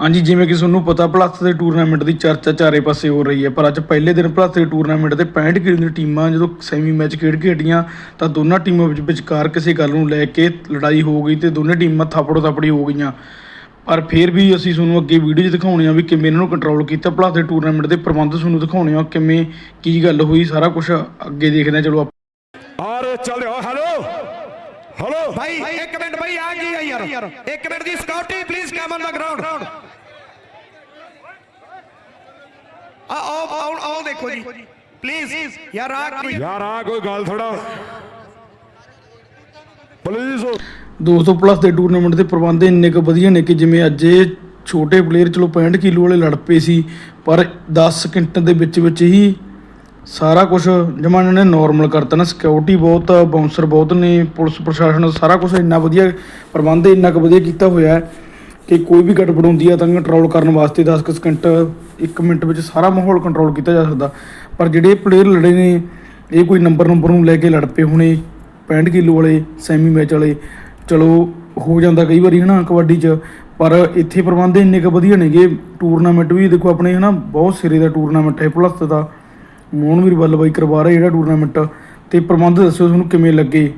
ਹਾਂਜੀ ਜਿਵੇਂ ਕਿ ਤੁਹਾਨੂੰ ਪਤਾ ਭਲੱਥ ਦੇ ਟੂਰਨਾਮੈਂਟ ਦੀ ਚਰਚਾ ਚਾਰੇ ਪਾਸੇ ਹੋ ਰਹੀ ਹੈ ਪਰ ਅੱਜ ਪਹਿਲੇ ਦਿਨ ਭਲੱਥ ਦੇ ਟੂਰਨਾਮੈਂਟ ਦੇ 65 ਕਿਲੋ ਦੀਆਂ ਟੀਮਾਂ ਜਦੋਂ ਸੈਮੀ ਮੈਚ ਖੇਡ ਕੇ ਹਟੀਆਂ ਤਾਂ ਦੋਨਾਂ ਟੀਮਾਂ ਵਿੱਚ ਵਿਚਕਾਰ ਕਿਸੇ ਗੱਲ ਨੂੰ ਲੈ ਕੇ ਲੜਾਈ ਹੋ ਗਈ ਤੇ ਦੋਨੇ ਟੀਮਾਂ ਥਾਪੜੋ ਥਾਪੜੀ ਹੋ ਗਈਆਂ। ਪਰ ਫਿਰ ਵੀ ਅਸੀਂ ਤੁਹਾਨੂੰ ਅੱਗੇ ਵੀਡੀਓ 'ਚ ਦਿਖਾਉਣੇ ਆ ਵੀ ਕਿਵੇਂ ਇਹਨਾਂ ਨੂੰ ਕੰਟਰੋਲ ਕੀਤਾ ਭਲੱਥ ਦੇ ਟੂਰਨਾਮੈਂਟ ਦੇ ਪ੍ਰਬੰਧ ਤੁਹਾਨੂੰ ਦਿਖਾਉਣੇ ਆ ਕਿਵੇਂ ਕੀ ਗੱਲ ਹੋਈ ਸਾਰਾ ਕੁਝ ਅੱਗੇ ਦੇਖਦੇ ਹਾਂ ਚਲੋ ਔਰ ਚੱਲ ਰਿਹਾ ਹੈਲੋ ਹੈਲੋ ਭਾਈ ਇੱਕ ਮਿੰਟ ਭਾਈ ਆ ਕੀ ਹੈ ਯਾਰ। ਇੱਕ ਮਿੰਟ ਦੀ ਸਕਾਊਟੀ ਪਲੀਜ਼ ਕਮ ਔਨ ਦਾ ਗਰਾਊਂਡ ਦੇਖੋ ਜੀ। ਪਲੀਜ਼ ਯਾਰ ਆ ਕੀ ਯਾਰ ਆ ਕੋਈ ਗੱਲ ਥੋੜਾ ਪਲੀਜ਼ ਦੋਸਤੋ ਪਲੱਸ ਦੇ ਟੂਰਨਾਮੈਂਟ ਦੇ ਪ੍ਰਬੰਧ ਇੰਨੇ ਕੁ ਵਧੀਆ ਨੇ ਕਿ ਜਿਵੇਂ ਅੱਜ ਇਹ ਛੋਟੇ ਪਲੇਅਰ ਚਲੋ 65 ਕਿਲੋ ਵਾਲੇ ਲੜ ਪਏ ਸੀ ਪਰ 10 ਸਕਿੰਟ ਦੇ ਵਿੱਚ ਵਿੱਚ ਹੀ ਸਾਰਾ ਕੁਝ ਜਮਾਂ ਨੇ ਨਾਰਮਲ ਕਰਤਾ ਨਾ। ਸਿਕਿਉਰਿਟੀ ਬਹੁਤ ਬਾਉਂਸਰ ਬਹੁਤ ਨੇ ਪੁਲਿਸ ਪ੍ਰਸ਼ਾਸਨ ਸਾਰਾ ਕੁਝ ਇੰਨਾ ਵਧੀਆ ਪ੍ਰਬੰਧ ਇੰਨਾ ਕੁ ਵਧੀਆ ਕੀਤਾ ਹੋਇਆ ਹੈ। ਕਿ ਕੋਈ ਵੀ ਗੜਬੜ ਹੁੰਦੀ ਆ ਤਾਂ ਕੰਟਰੋਲ ਕਰਨ ਵਾਸਤੇ 10 ਕੁ ਸਕਿੰਟ 1 ਮਿੰਟ ਵਿੱਚ ਸਾਰਾ ਮਾਹੌਲ ਕੰਟਰੋਲ ਕੀਤਾ ਜਾ ਸਕਦਾ। ਪਰ ਜਿਹੜੇ ਪਲੇਅਰ ਲੜੇ ਨੇ, ਇਹ ਕੋਈ ਨੰਬਰ ਨੰਬਰ ਨੂੰ ਲੈ ਕੇ ਲੜ ਪਏ ਹੋਣੇ 65 ਕਿਲੋ ਵਾਲੇ ਸੈਮੀ ਮੈਚ ਵਾਲੇ, ਚਲੋ ਹੋ ਜਾਂਦਾ ਕਈ ਵਾਰੀ ਹਨਾ ਕਬੱਡੀ 'ਚ, ਪਰ ਇੱਥੇ ਪ੍ਰਬੰਧ ਇੰਨੇ ਕੁ ਵਧੀਆ ਨੇਗੇ ਟੂਰਨਾਮੈਂਟ ਵੀ ਦੇਖੋ ਆਪਣੇ ਹਨਾ, ਬਹੁਤ ਸਿਰੇ ਦਾ ਟੂਰਨਾਮੈਂਟ ਹੈ ਪਲੱਸ ਦਾ। ਮੋਹਨਵੀਰ ਵੱਲ ਬਾਈ ਕਰਵਾ ਰਿਹਾ ਜਿਹੜਾ ਟੂਰਨਾਮੈਂਟ ਤੇ ਪ੍ਰਬੰਧ ਦੱਸਿਓ ਤੁਹਾਨੂੰ ਕਿਵੇਂ ਲੱਗੇ।